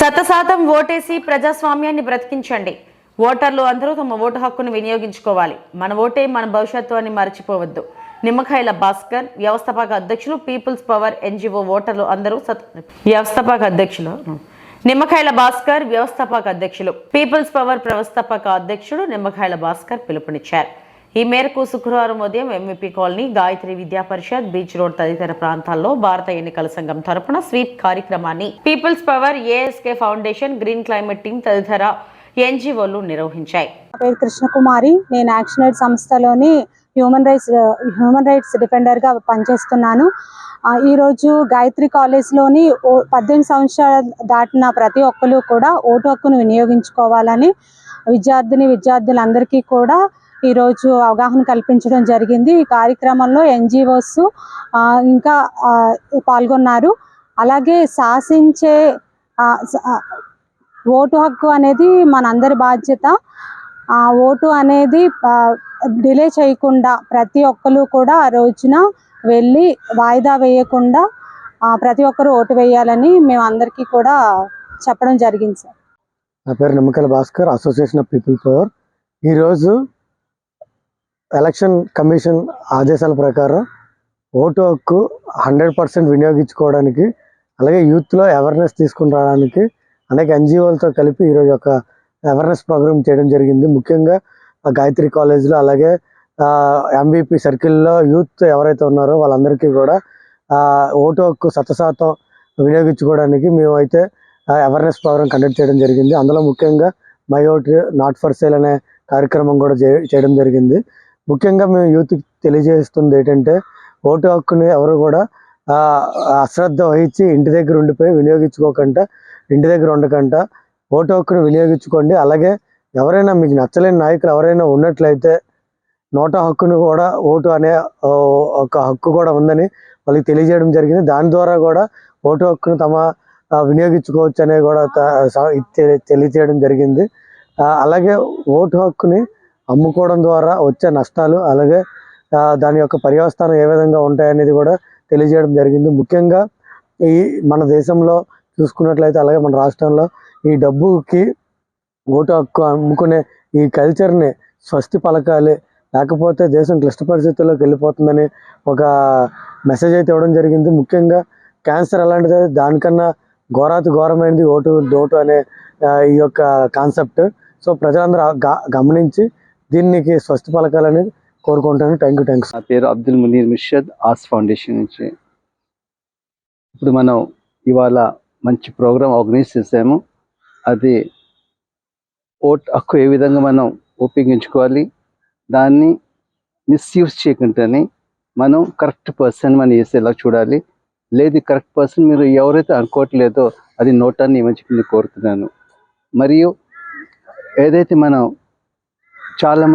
శతశాతం ఓటేసి ప్రజాస్వామ్యాన్ని బ్రతికించండి. ఓటర్లు అందరూ తమ ఓటు హక్కును వినియోగించుకోవాలి. మన ఓటే మన భవిష్యత్తు అని మర్చిపోవద్దు. నిమ్మకాయల భాస్కర్ వ్యవస్థాపక అధ్యక్షులు పీపుల్స్ పవర్ ఎన్జిఓ ఓటర్లు అందరూ వ్యవస్థాపక అధ్యక్షులు. నిమ్మకాయల భాస్కర్ వ్యవస్థాపక అధ్యక్షులు. పీపుల్స్ పవర్ వ్యవస్థాపక అధ్యక్షుడు నిమ్మకాయల భాస్కర్ పిలుపునిచ్చారు. ఈ మేరకు శుక్రవారం ఉదయం ఎంవిపి కాలనీ గాయత్రి విద్యా పరిషత్ బీచ్ రోడ్ తదితర ప్రాంతాల్లో భారత ఎన్నికల సంఘం తరపున స్వీప్ కార్యక్రమాన్ని people's power ASK foundation green climate team తదితర ఎన్జిఓలు నిర్వహించాయి. నా పేరు కృష్ణకుమారి. నేను యాక్షన్ ఎయిడ్ సంస్థలోని హ్యూమన్ రైట్స్ హ్యూమన్ రైట్స్ డిఫెండర్గా పనిచేస్తున్నాను. ఈరోజు గాయత్రి కాలేజ్లోని ఓ- పద్దెనిమిది సంవత్సరాలు దాటిన ప్రతి ఒక్కరు కూడా ఓటు హక్కును వినియోగించుకోవాలని విద్యార్థిని విద్యార్థులందరికీ కూడా ఈరోజు అవగాహన కల్పించడం జరిగింది. ఈ కార్యక్రమంలో ఎన్జిఓస్ ఇంకా పాల్గొన్నారు. అలాగే శాసించే ఓటు హక్కు అనేది మనందరి బాధ్యత. ఓటు అనేది డిలే చేయకుండా ప్రతి ఒక్కరు కూడా ఆ రోజున వెళ్ళి వాయిదా వేయకుండా ప్రతి ఒక్కరు ఓటు వేయాలని మేము అందరికీ కూడా చెప్పడం జరిగింది సార్. నా పేరు Nimmakayala Bhaskar association of people power ఈరోజు ఎలక్షన్ కమిషన్ ఆదేశాల ప్రకారం ఓటు హక్కు హండ్రెడ్ పర్సెంట్ వినియోగించుకోవడానికి అలాగే యూత్లో అవేర్నెస్ తీసుకుని రావడానికి అనేక ఎన్జిఓలతో కలిపి ఈరోజు ఒక అవేర్నెస్ ప్రోగ్రామ్ చేయడం జరిగింది. ముఖ్యంగా గాయత్రి కాలేజ్లో అలాగే ఎంబీపీ సర్కిల్లో యూత్ ఎవరైతే ఉన్నారో వాళ్ళందరికీ కూడా ఓటు హక్కు శతశాతం వినియోగించుకోవడానికి మేమైతే అవేర్నెస్ ప్రోగ్రామ్ కండక్ట్ చేయడం జరిగింది. అందులో ముఖ్యంగా my vote not for sale అనే కార్యక్రమం కూడా చే- చేయడం జరిగింది. ముఖ్యంగా మేము యూత్కి తెలియజేస్తుంది ఏంటంటే ఓటు హక్కుని ఎవరు కూడా అశ్రద్ధ వహించి ఇంటి దగ్గర ఉండిపోయి వినియోగించుకోకుండా ఇంటి దగ్గర ఉండకుండా ఓటు హక్కును వినియోగించుకోండి. అలాగే ఎవరైనా మీకు నచ్చలేని నాయకులు ఎవరైనా ఉన్నట్లయితే నోటా హక్కును కూడా ఓటు అనే ఒక హక్కు కూడా ఉందని వాళ్ళకి తెలియజేయడం జరిగింది. దాని ద్వారా కూడా ఓటు హక్కును తమ వినియోగించుకోవచ్చు అనేది కూడా తెలియజేయడం జరిగింది. అలాగే ఓటు హక్కుని అమ్ముకోవడం ద్వారా వచ్చే నష్టాలు అలాగే దాని యొక్క పర్యవస్థానం ఏ విధంగా ఉంటాయనేది కూడా తెలియజేయడం జరిగింది. ముఖ్యంగా ఈ మన దేశంలో చూసుకున్నట్లయితే అలాగే మన రాష్ట్రంలో ఈ డబ్బుకి ఓటు హక్కు అమ్ముకునే ఈ కల్చర్ని స్వస్తి పలకాలి లేకపోతే దేశం క్లిష్ట పరిస్థితుల్లోకి వెళ్ళిపోతుందని ఒక మెసేజ్ అయితే ఇవ్వడం జరిగింది. ముఖ్యంగా క్యాన్సర్ అలాంటిది దానికన్నా ఘోరాతి ఘోరమైనది ఓటు డోటు అనే ఈ యొక్క కాన్సెప్ట్. సో ప్రజలందరూ గ- గమనించి దీనికి స్వస్తి పలకాలని కోరుకుంటాను. థ్యాంక్ యూ థ్యాంక్స్ నా పేరు అబ్దుల్ మునీర్ మిర్షద్ ఆస్ ఫౌండేషన్ నుంచి. ఇప్పుడు మనం ఇవాళ మంచి ప్రోగ్రాం ఆర్గనైజ్ చేసాము. అది ఓట్ హక్కు ఏ విధంగా మనం ఉపయోగించుకోవాలి దాన్ని మిస్యూజ్ చేయకుండానే మనం కరెక్ట్ పర్సన్ మనం వేసేలా చూడాలి. లేదు కరెక్ట్ పర్సన్ మీరు ఎవరైతే అనుకోవట్లేదో అది నోటాన్ని ఇవ్వని కోరుతున్నాను. మరియు ఏదైతే మనం చాలా